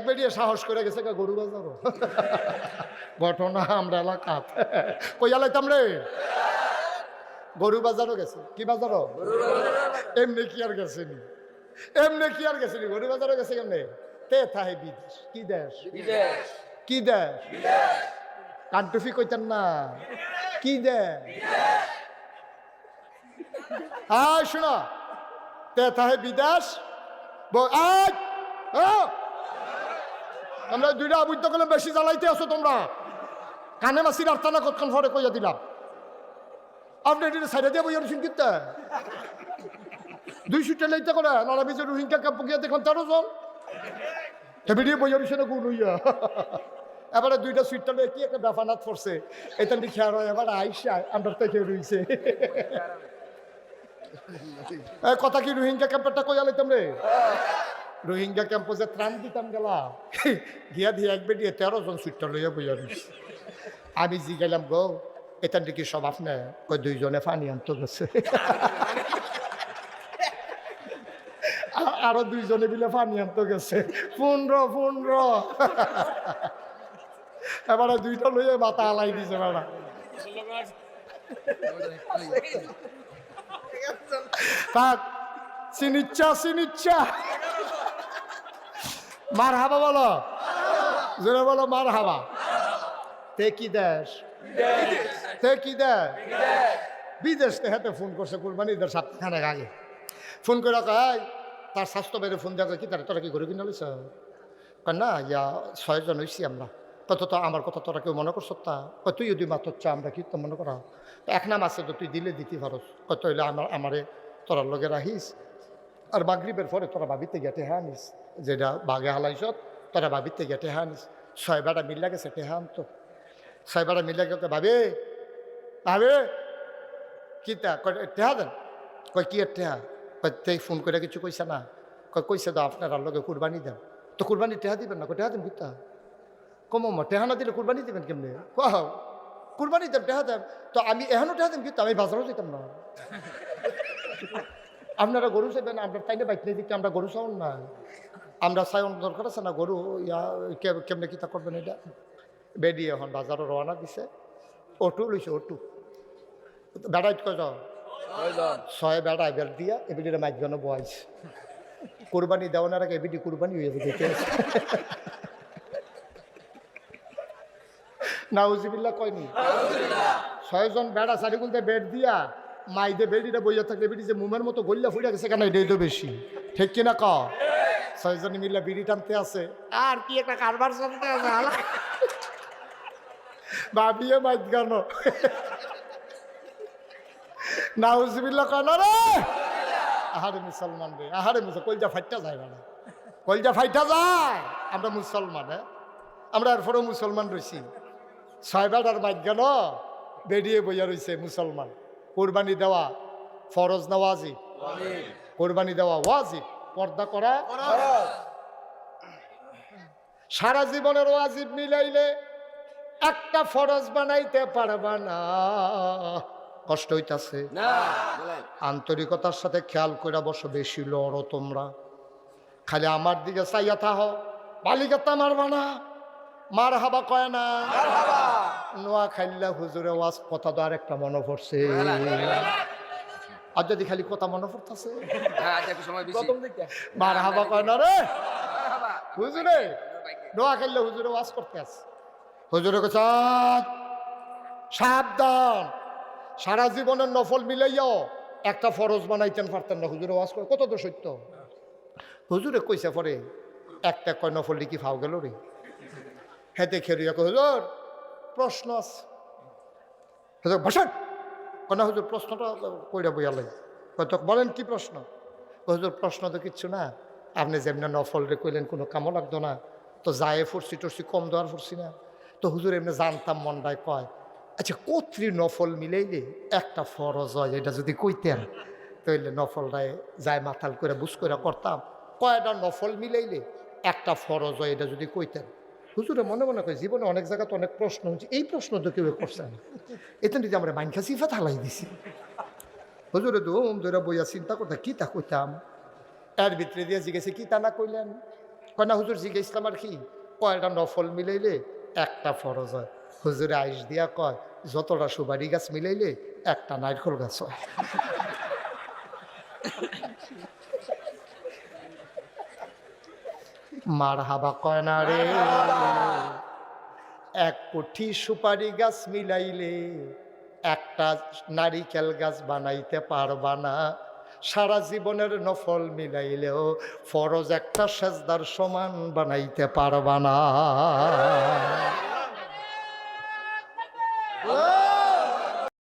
এক বেরিয়ে সাহস করে গেছে গরু বাজারও ঘটনা আমরা এলাকা। কই আলাইতাম রে? গরু বাজারও গেছে। কি বাজারও? এমনি কি আর গেছেনি এমনি কি আর গেছেনি গরু বাজারও গেছে কেমনে? তে থাহে বিদেশ। কি দেশ? কি দেশ? কান্টুফি কইতেন না। কি দেশ? আয় শোনো। তে থাহে বিদেশ। আয়! ও! আমরা দুইটা বুঝতে গেলে বেশি জ্বালাইতে আছো তোমরা। কানে মাসির আর্তানা কতক্ষণ ফরে কইয়া দিলাম। আপনি এটা সাইডে দিয়ে বইয়া রুসিন কিনতে দুই সুটে লইতে করে নড়া বিজয় রোহিঙ্গা কাপ গিয়া দেখুন তেরো জন হেবিডিয়ে বইয়া রুসিনে গুণ হইয়া। এবারে দুইটা সুইটটা লয়ে কি একটা বেফানাত পড়ছে, এটা খেয়াল হয়, এবার আইসা আমরা থেকে রইছে। কথা কি রোহিঙ্গা ক্যাম্পেরটা কইয়া লইতাম রে? রোহিঙ্গা ক্যাম্পে যে ত্রাণ দিতাম গেলা গিয়া দিয়ে এক বেডিয়ে তেরো জন সুইটটা লইয়া বইয়া রইছে আমি জি গেলাম, গো এটা কি সব আপনি ওই দুইজনে পানি আনতে গেছে? আরও দুইজনে মিলে পানি আনতে গেছে। পনেরো পনেরো এবারে দুইটা লইয়ে মাথা আলাই দিছে বেড়া থাক সিনিচ্ছা সিনিচ্ছা মার হাবা বলো। জোরে বলো মার হাবা তে কি দেশ। তে কি দেশ। বিদেশ হাতে ফোন করছে কুরবানি ঈদের সপ্তাহখানেক আগে। ফোন করে কয় তার স্বাস্থ্য বেড়ে ফোন দেওয়া কি তার, তোরা কি করে কিনে কয়, না, ইয়া ছয়জন হইছি আমরা। কত তো আমার কথা তোরা কেউ মনে করছ তা? তুই যদি মাত্র চা, আমরা কি তো মনে করা এক নাম আছে তো তুই দিলে দিতে পারস। কত হইলে আমার, আমারে তোরার লগে রাখিস। আর মাগরিবের পরে তোরা ভাবিতে গেটে হ্যাঁ নিস যেটা বাগে হালাইছ তোরা ভাবিতে গেটে হ্যাঁ নিস ছয় বেড়া মিল্লা গেছে টেহা আনতো। ছয় বেড়া মিল্লা গেছে ভাবে ভাবে কি তা টেহা দেন? কয়, কি টেহা? কয় ফোন করে কিছু কইছে না। কয়, কইছে তো আপনার লগে কুরবানি দেন। তো কুরবানি টেহা দিবেন না? কয়, টেহা দেন কিতা? কম টেহা না দিলে কুরবানি দিবেন কেমনে? কহ কুরবানি দেন, টেহা দেন। তো আমি এখনও টেহা দেন কিন্তু আমি বাজারও যেতাম না। আপনারা গরু চাইবেন আমরা তাই না বাইক নিয়ে দিকে আমরা গরু চাউন না। আমরা চাইন দরকার আছে না গরু ইয়া কে- কেমনে কিতা করবেন এটা? বেডি এখন বাজারও রওনা দিছে। অটো লইছে অটো। বেড়াইত কয় যাও ছয় বেড়া এবার দিয়া এবিডিরে মাইকগানো বয়স কোরবানি দেওয়ার আগে এবিডি কোরবানি হয়ে দেখে নাউজিবিল্লা কয়নি? ছয়জন বেড়া চারি গুলতে বেড দিয়া মাইদে বেডিটা বইয়া থাকলে বেডি যে মুমের মতো গল্লা ফুড়ে গেছে কেন? এটাই তো বেশি। ঠিক কিনা ক ছয়জন মিল্লা বিড়ি টানতে আছে। আর কি একটা কারবার চলতে আছে, হালা। ভাবিয়ে মাইক গানো নাউজিবিল্লা কয় রে আহারে মুসলমান রে, আহারে মুসল কলজা ফাইটা যায় না কলজা ফাইটা যায়। আমরা মুসলমান হ্যাঁ? আমরা এরপরেও মুসলমান রয়েছি ছয় বেড়ার ভাগ্য বেরিয়ে বইয়া রয়েছে মুসলমান। কোরবানি দেওয়া ফরজ না ওয়াজিব? কোরবানি দেওয়া ওয়াজিব? পর্দা করা সারা জীবনের ওয়াজিব মিলাইলে একটা ফরজ বানাইতে পারবা না। কষ্ট হইতাছে। আন্তরিকতার সাথে খেয়াল করে বসো বেশি লড়ো তোমরা। খালি আমার দিকে চাইয়া থাহ বালিকাতা মারবা না। মার হাবা কয় না। নোয়া খাইল্লা হুজুরে ওয়াজ কথা তো আর একটা মনে পড়ছে। আর যদি খালি কথা মনে পড়তেছে? মার হাবা কয় না রে। হুজুরে নোয়া খাইল্লা হুজুরে ওয়াজ করতে আছে। হুজুরে কছে সাবধান। সারা জীবনের নফল মিলাইয়াও একটা ফরজ বানাইতেন পারতেন না হুজুরে ওয়াজ করে কত তো সত্য হুজুরে কইছে পরে একটা কয় নফল কি ফাও গেল রে? হেতে খেরিয়া কয় হুজুর প্রশ্ন আছে। বসেন। কেন হুজুর প্রশ্নটা কইরা বইয়া লাগে কত বলেন কি প্রশ্ন? হুজুর, প্রশ্ন তো কিচ্ছু না। আপনি যেমনি নফল রে কইলেন, কোনো কামও লাগতো না। তো যায় ফুরসি টরসি কম দেওয়ার ফুরসি না। তো হুজুর এমনি জানতাম মন্ডায় কয় আচ্ছা কত্রি নফল মিলাইলে একটা ফরজ হয়, এটা যদি কইতেন। তাইলে নফলটায় যায় মাথাল করে বুঝ করে করতাম। কয়টা নফল মিলাইলে একটা ফরজ হয়, এটা যদি কইতেন। হুজুরে মনে মনে কয়, জীবনে অনেক জায়গাতে অনেক প্রশ্ন হচ্ছে। এই প্রশ্ন তো কেউ করছে না। এতে যদি আমরা মাইনখা সিফাত হালাই দিছি। হুজুরে ধুম ধরে বইয়া চিন্তা করতে, কি তা কইতাম? এর ভিতরে দিয়ে জিজ্ঞেসে, কি তা না কইলেন? কয়, না হুজুর জিজ্ঞেস ইসলাম আর কি। কয়টা নফল মিলাইলে একটা ফরজ হয়। হুজুরে আইস দিয়া কয়, যতটা সুবারি গাছ মিলাইলে একটা নারকল গাছ হয়। মার হাবা কয়না রে? এক কোঠি সুপারি গাছ মিলাইলে একটা নারিকেল গাছ বানাইতে পারবা না। সারা জীবনের নফল মিলাইলেও ফরজ একটা সেজদার সমান বানাইতে পারবা না।